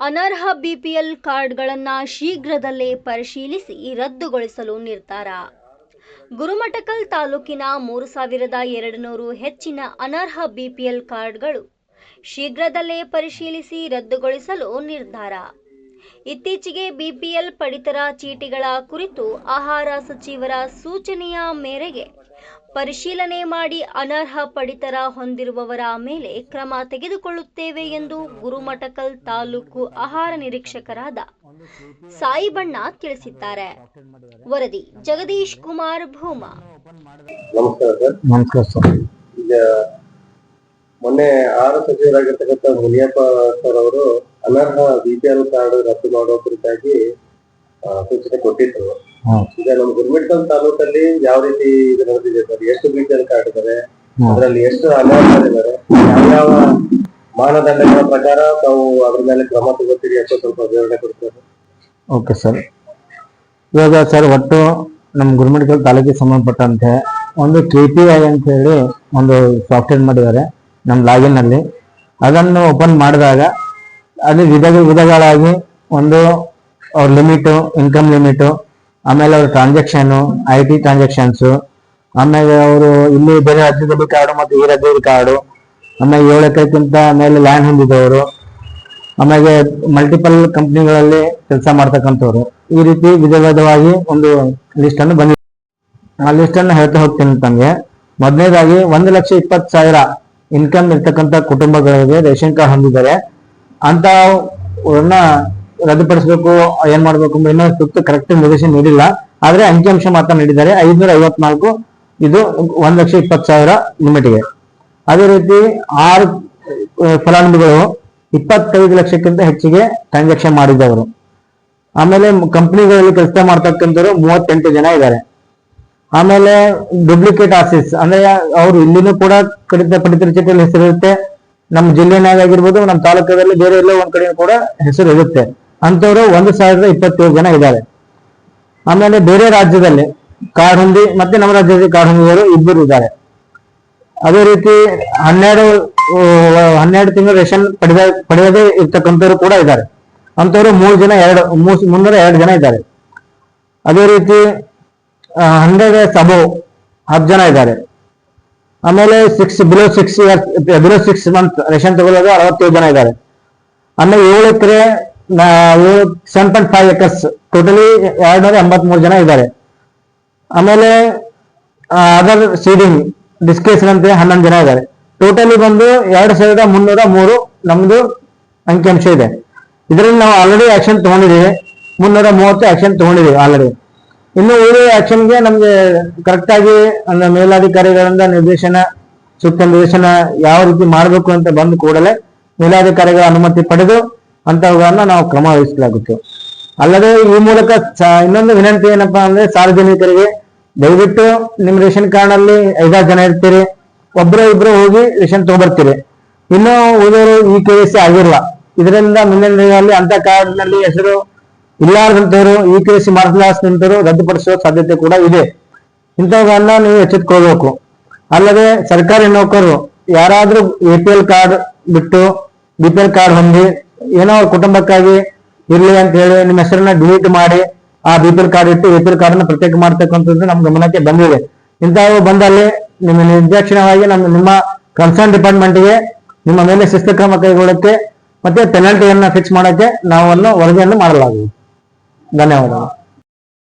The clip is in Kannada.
ಅನರ್ಹ ಬಿಪಿಎಲ್ ಕಾರ್ಡ್ಗಳನ್ನು ಶೀಘ್ರದಲ್ಲೇ ಪರಿಶೀಲಿಸಿ ರದ್ದುಗೊಳಿಸಲು ನಿರ್ಧಾರ. ಗುರುಮಠಕಲ್ ತಾಲೂಕಿನ ಮೂರು ಸಾವಿರದ ಎರಡು ನೂರು ಹೆಚ್ಚಿನ ಅನರ್ಹ ಬಿಪಿಎಲ್ ಕಾರ್ಡ್ಗಳು ಶೀಘ್ರದಲ್ಲೇ ಪರಿಶೀಲಿಸಿ ರದ್ದುಗೊಳಿಸಲು ನಿರ್ಧಾರ. ಇತ್ತೀಚೆಗೆ ಬಿಪಿಎಲ್ ಪಡಿತರ ಚೀಟಿಗಳ ಕುರಿತು ಆಹಾರ ಸಚಿವರ ಸೂಚನೆಯ ಮೇರೆಗೆ ಪರಿಶೀಲನೆ ಮಾಡಿ ಅನರ್ಹ ಪಡಿತರ ಹೊಂದಿರುವವರ ಮೇಲೆ ಕ್ರಮ ತೆಗೆದುಕೊಳ್ಳುತ್ತೇವೆ ಎಂದು ಗುರುಮಠಕಲ್ ತಾಲೂಕು ಆಹಾರ ನಿರೀಕ್ಷಕರಾದ ಸಾಯಿಬಣ್ಣ ತಿಳಿಸಿದ್ದಾರೆ. ವರದಿ ಜಗದೀಶ್ ಕುಮಾರ್ ಭೂಮಾ. ನಮಸ್ಕಾರ ಸರ್. ನಮಸ್ಕಾರ ಸರ್. ಈಗ ಮೊನ್ನೆ ಆಹಾರ ಸಚಿವರಾಗಿರ್ತಕ್ಕಂಥ ಮುನಿಯಪ್ಪ ಸರ್ ಅವರು ಅನರ್ಹ ಬಿಪಿಎಲ್ ಕಾರ್ಡ್ ರದ್ದು ಮಾಡುವ ಕುರಿತಾಗಿ ಸೂಚನೆ ಕೊಟ್ಟಿದ್ರು. ಈಗ ನಮ್ಮ ಗುರುಮಿಟ್ಟಲ್ ತಾಲೂಕಲ್ಲಿ ಯಾವ ರೀತಿ ಇದು ನಡೆದಿದೆ ಸರ್? ಎಷ್ಟು ಬಿಪಿಎಲ್ ಕಾರ್ಡ್ ಇದಾವೆ? ಅದರಲ್ಲಿ ಎಷ್ಟು ಅನರ್ಹರಿದ್ದಾರೆ ಯಾವ ಮಾನದಂಡಗಳ ಪ್ರಕಾರ ತಾವು ಅದ್ರ ಮೇಲೆ ಕ್ರಮ ತಗೋತೀರಿ ಅಂತ ಸ್ವಲ್ಪ ವಿವರಣೆ ಕೊಡ್ತಾರೆ ಓಕೆ ಸರ್ ಇವಾಗ ಸರ್ ಒಟ್ಟು ನಮ್ಮ ಗುರುಮಡಿಕಲ್ ತಾಲೂಕಿಗೆ ಸಂಬಂಧಪಟ್ಟಂತೆ ಒಂದು ಕೆ ಪಿ ಐ ಅಂತ ಹೇಳಿ ಒಂದು ಸಾಫ್ಟ್ವೇರ್ ಮಾಡಿದ್ದಾರೆ ನಮ್ಮ ಲಾಗಿನ್ ಅಲ್ಲಿ. ಅದನ್ನು ಓಪನ್ ಮಾಡಿದಾಗ ಅಲ್ಲಿ ವಿಧ ವಿಧಗಳಾಗಿ ಒಂದು ಅವ್ರ ಲಿಮಿಟು ಇನ್ಕಮ್ ಲಿಮಿಟು ಆಮೇಲೆ ಅವ್ರ ಟ್ರಾನ್ಸಾಕ್ಷನ್ ಐ ಟಿ ಟ್ರಾನ್ಸಾಕ್ಷನ್ಸ್ ಆಮೇಲೆ ಅವರು ಇಲ್ಲಿ ಬೇರೆ ರಾಜ್ಯದಲ್ಲಿ ಕಾರ್ಡು ಮತ್ತು ಈ ರಾಜ್ಯದಲ್ಲಿ ಕಾರ್ಡು ಆಮೇಲೆ ಏಳು ಎಕರೆಕ್ಕಿಂತ ಮೇಲೆ ಲ್ಯಾಂಡ್ ಹೊಂದಿದವರು, ಆಮೇಲೆ ಮಲ್ಟಿಪಲ್ ಕಂಪ್ನಿಗಳಲ್ಲಿ ಕೆಲಸ ಮಾಡ್ತಕ್ಕಂಥವ್ರು. ಈ ರೀತಿ ವಿಧ ವಿಧವಾಗಿ ಒಂದು ಲಿಸ್ಟ್ ಅನ್ನು ಬಂದಿದೆ ಆ ಲಿಸ್ಟ್ ಅನ್ನು ಹೇಳ್ತಾ ಹೋಗ್ತೀನಿ ತಮಗೆ ಮೊದಲನೇದಾಗಿ ಒಂದು ಲಕ್ಷ ಇಪ್ಪತ್ತು ಸಾವಿರ ಇನ್ಕಮ್ ಇರ್ತಕ್ಕಂಥ ಕುಟುಂಬಗಳಿಗೆ ರೇಷನ್ ಕಾರ್ಡ್ ಹೊಂದಿದ್ದಾರೆ. ಅಂತ ರದ್ದುಪಡಿಸಬೇಕು, ಏನ್ ಮಾಡ್ಬೇಕು ಇನ್ನೂ ಸೂಕ್ತ ಕರೆಕ್ಟ್ ನಿರ್ದೇಶನ ನೀಡಿಲ್ಲ. ಆದ್ರೆ ಅಂಕಿಅಂಶ ಮಾತ್ರ ನೀಡಿದ್ದಾರೆ. ಐದ್ನೂರ ಐವತ್ನಾಲ್ಕು ಇದು ಒಂದ್ ಲಕ್ಷ ಇಪ್ಪತ್ತು ಸಾವಿರ ಲಿಮಿಟ್ಗೆ ಅದೇ ರೀತಿ ಆರು ಫಲಾನುಭವಿಗಳು ಇಪ್ಪತ್ತೈದು ಲಕ್ಷಕ್ಕಿಂತ ಹೆಚ್ಚಿಗೆ ಟ್ರಾನ್ಸಾಕ್ಷನ್ ಮಾಡಿದ್ದವರು. ಆಮೇಲೆ ಕಂಪ್ನಿಗಳಲ್ಲಿ ಕೆಲಸ ಮಾಡ್ತಕ್ಕಂಥವ್ರು ಮೂವತ್ತೆಂಟು ಜನ ಇದ್ದಾರೆ. ಆಮೇಲೆ ಡೂಪ್ಲಿಕೇಟ್ ಆರ್ಸಿಸ್ ಅಂದ್ರೆ ಅವ್ರು ಇಲ್ಲಿನೂ ಕೂಡ ಕಡಿತ ಪಡಿತರ ಚೀಟಿಯಲ್ಲಿ ಹೆಸರಿರುತ್ತೆ. ನಮ್ಮ ಜಿಲ್ಲೆನಾಗ ಆಗಿರ್ಬೋದು, ನಮ್ಮ ತಾಲೂಕದಲ್ಲಿ ಬೇರೆ ಎಲ್ಲೋ ಒಂದ್ ಕಡೆ ಕೂಡ ಹೆಸರು ಇರುತ್ತೆ ಅಂತವ್ರು ಒಂದು ಸಾವಿರದ ಇಪ್ಪತ್ತೇಳು ಜನ ಇದ್ದಾರೆ. ಆಮೇಲೆ ಬೇರೆ ರಾಜ್ಯದಲ್ಲಿ ಹೊಂದಿ ಮತ್ತೆ ನಮ್ಮ ರಾಜ್ಯದಲ್ಲಿ ಕಾರ್ಡ್ ಹೊಂದಿದವರು ಇಬ್ಬರು ಇದ್ದಾರೆ. ಅದೇ ರೀತಿ ಹನ್ನೆರಡು ಹನ್ನೆರಡು ತಿಂಗಳು ರೇಷನ್ ಪಡೆದ, ಪಡೆಯದೇ ಇರ್ತಕ್ಕಂಥವ್ರು ಕೂಡ ಇದ್ದಾರೆ. ಅಂತವ್ರು ಮೂರು ಜನ, ಎರಡು ಮುನ್ನೂರ ಎರಡು ಜನ ಇದ್ದಾರೆ. ಅದೇ ರೀತಿ ಹಂಡ್ರೆಡ್ ಸಬೋ ಹತ್ತು ಜನ ಇದ್ದಾರೆ. ಆಮೇಲೆ six below six below six month ration ತಗೊಳ್ಳೋದು ಅರವತ್ತೇಳು ಜನ ಇದ್ದಾರೆ. ಆಮೇಲೆ ಏಳು ಎಕರೆ seven point five acres totally ಎರಡ್ನೂರ ಎಂಬತ್ಮೂರು ಜನ ಇದ್ದಾರೆ. ಆಮೇಲೆ ಅದರ್ ಸೀಡಿಂಗ್ ಡಿಸ್ಕೇಶನ್ ಅಂತ ಹನ್ನೊಂದು ಜನ ಇದ್ದಾರೆ. ಟೋಟಲಿ ಬಂದು ಎರಡು ಸಾವಿರದ ಮುನ್ನೂರ ಮೂರು ನಮ್ದು ಅಂಕಿಅಂಶ ಇದೆ. ಇದರಲ್ಲಿ ನಾವು ಆಲ್ರೆಡಿ ಆಕ್ಷನ್ ತಗೊಂಡಿದ್ದೀವಿ. ಮುನ್ನೂರ ಮೂವತ್ತು ಆಕ್ಷನ್ ತಗೊಂಡಿದ್ದೀವಿ ಆಲ್ರೆಡಿ ಇನ್ನು ಉಳಿದ ಆಕ್ಷನ್ಗೆ ನಮ್ಗೆ ಕರೆಕ್ಟ್ ಆಗಿ ಅಂದ್ರೆ ಮೇಲಾಧಿಕಾರಿಗಳಿಂದ ನಿರ್ದೇಶನ, ಸೂಕ್ತ ನಿರ್ದೇಶನ ಯಾವ ರೀತಿ ಮಾಡಬೇಕು ಅಂತ ಬಂದ ಕೂಡಲೇ ಮೇಲಾಧಿಕಾರಿಗಳ ಅನುಮತಿ ಪಡೆದು ಅಂತವುಗಳನ್ನ ನಾವು ಕ್ರಮ ವಹಿಸಲಾಗುತ್ತೆ ಅಲ್ಲದೆ ಈ ಮೂಲಕ ಇನ್ನೊಂದು ವಿನಂತಿ ಏನಪ್ಪಾ ಅಂದ್ರೆ ಸಾರ್ವಜನಿಕರಿಗೆ, ದಯವಿಟ್ಟು ನಿಮ್ ರೇಷನ್ ಕಾರ್ಡ್ ಅಲ್ಲಿ ಐದಾರು ಜನ ಇರ್ತೀರಿ, ಒಬ್ರು ಇಬ್ರು ಹೋಗಿ ರೇಷನ್ ತಗೊಂಡ್ಬರ್ತೀರಿ. ಇನ್ನು ಉಳಿದವರು ಈ ಕೆ ಸಿ ಆಗಿಲ್ಲ. ಇದರಿಂದ ಮುಂದಿನ ದಿನಗಳಲ್ಲಿ ಅಂತ ಕಾರ್ಡ್ನಲ್ಲಿ ಹೆಸರು ಇಲ್ಲಾರದಂತವರು ಈ ಕೆ ಎಸ್ ನಿಂತರು ರದ್ದುಪಡಿಸುವ ಸಾಧ್ಯತೆ ಕೂಡ ಇದೆ. ಇಂಥವುಗಳನ್ನ ನೀವು ಎಚ್ಚೆತ್ಕೊಳ್ಬೇಕು. ಅಲ್ಲದೆ ಸರ್ಕಾರಿ ನೌಕರರು, ಯಾರಾದ್ರೂ ಎ ಪಿ ಎಲ್ ಕಾರ್ಡ್ ಬಿಟ್ಟು ಬಿ ಕಾರ್ಡ್ ಹೊಂದಿ ಏನೋ ಅವ್ರ ಕುಟುಂಬಕ್ಕಾಗಿ ಇರ್ಲಿ ಅಂತ ಹೇಳಿ ನಿಮ್ಮ ಹೆಸರನ್ನ ಡಿಲೀಟ್ ಮಾಡಿ ಆ ಬಿ ಪಿ ಎಲ್ ಕಾರ್ಡ್ ಇಟ್ಟು ಬಿ ಪಿ ಎಲ್ ಪ್ರತ್ಯೇಕ ಮಾಡ್ತಕ್ಕಂಥದ್ದು ನಮ್ಮ ಗಮನಕ್ಕೆ ಬಂದಿದೆ. ಇಂಥವು ಬಂದಲ್ಲಿ ನಿಮ್ಮ ನಿರ್ದೇಶನವಾಗಿ ನಮ್ಮ ನಿಮ್ಮ ಕನ್ಸರ್ನ್ ಡಿಪಾರ್ಟ್ಮೆಂಟ್ಗೆ ನಿಮ್ಮ ಮೇಲೆ ಶಿಸ್ತು ಕ್ರಮ ಕೈಗೊಳ್ಳಕ್ಕೆ ಮತ್ತೆ ಪೆನಾಲ್ಟಿಯನ್ನು ಫಿಕ್ಸ್ ಮಾಡಕ್ಕೆ ನಾವನ್ನು ವರದಿಯನ್ನು ಮಾಡಲಾಗುವುದು ಧನ್ಯವಾದಗಳು.